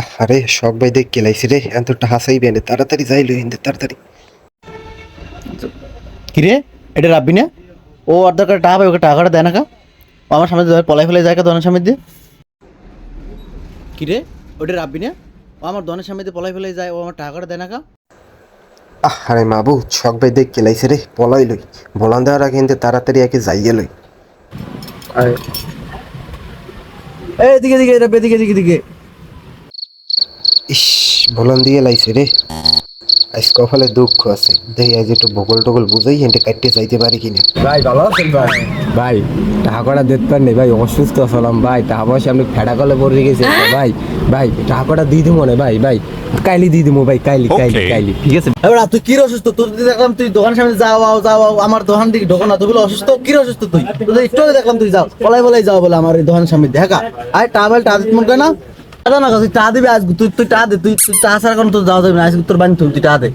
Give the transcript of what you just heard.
আরে শখ ভাই দেখ কেলাইছি রে এত টাকা চাইবে না তাড়াতাড়ি যাই লই হিন্দে তাড়াতাড়ি। কিরে এটা রাখবি না? ও অর্ধেক টাকা পাই ওকে টাকাটা দেয় না কা? ও আমার সামনে পলাই ফেলে যায় কা দনের সামনে দিয়ে? কিরে ওটা রাখবি না? ও আমার দনের সামনে দিয়ে পলাই ফেলে যায় ও আমার টাকাটা দেয় না কা? আরে মাবু শখ ভাই দেখ কেলাইছে রে পলাই লই। বলান দেওয়ার আগে হিন্দে তাড়াতাড়ি একে যাইয়ে লই। এই দিকে দিকে এটা দিকে দিকে দিকে। ইস বলান দিয়ে লাইছে রে। আজ কপালে দুঃখ আছে। দেখি আজ একটু টগল বুঝাই হেঁটে কাটতে যাইতে পারি কিনা। ভাই ভালো আছেন ভাই? ভাই টাকা কটা দিতে পারেন ভাই অসুস্থ ছিলাম ভাই টাকা পয়সা আমি ফেডা কলে পড়ে গেছি। ভাই ভাই টাকা কটা দিয়ে দিব না ভাই ভাই কাইলি দিয়ে দিব ভাই কাইলি কাইলি কাইলি। ঠিক আছে। এবার তুই কি অসুস্থ? তোর দেখলাম তুই দোকানের সামনে যাও আও যাও আও, আমার দোকান দিকে ঢোকো না তুই বলে অসুস্থ? কি অসুস্থ তুই? একটু দেখলাম তুই যাও। পলাই পলাই যাও বলে আমার এই দোকানের সামনে দেখা। আরে টাবেল টা মনে করে না। টাকা না তুই টা দিবি আজ তুই তুই টা দে, তুই তুই টা ছাড়া কোনো তোর যাওয়া যাবে না, আজকে তোর বাড়ি তুই টা দে।